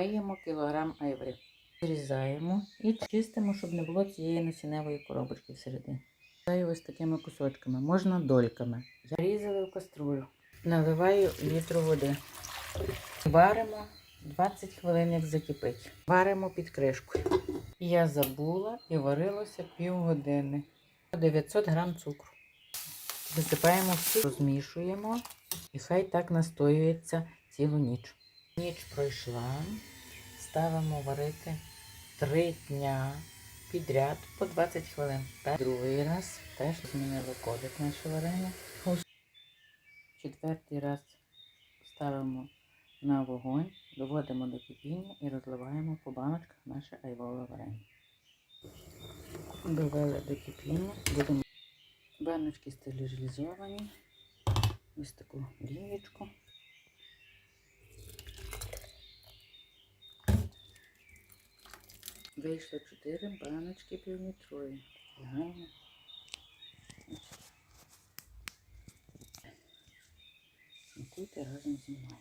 Даємо кілограм айври. Зрізаємо і чистимо, щоб не було цієї насінневої коробочки всередині. Даю ось такими кусочками, можна дольками. Я різала в каструлю. Наливаю літру води. Варимо 20 хвилин, як закипить. Варимо під кришкою. Я забула і варилося півгодини. 900 грам цукру. Висипаємо всю, розмішуємо і хай так настоюється цілу ніч. Ніч пройшла. Ставимо варити 3 дня підряд по 20 хвилин. Та Другий раз теж змінили кодик наше варення. Четвертий раз ставимо на вогонь, доводимо до кипіння і розливаємо по баночках наше айвове варення. Довели до кипіння, будемо баночки стерилізовані. Ось таку лієчку. Вийшло 4 баночки півлітрові. Гарно. Смакуйте разом зі мною.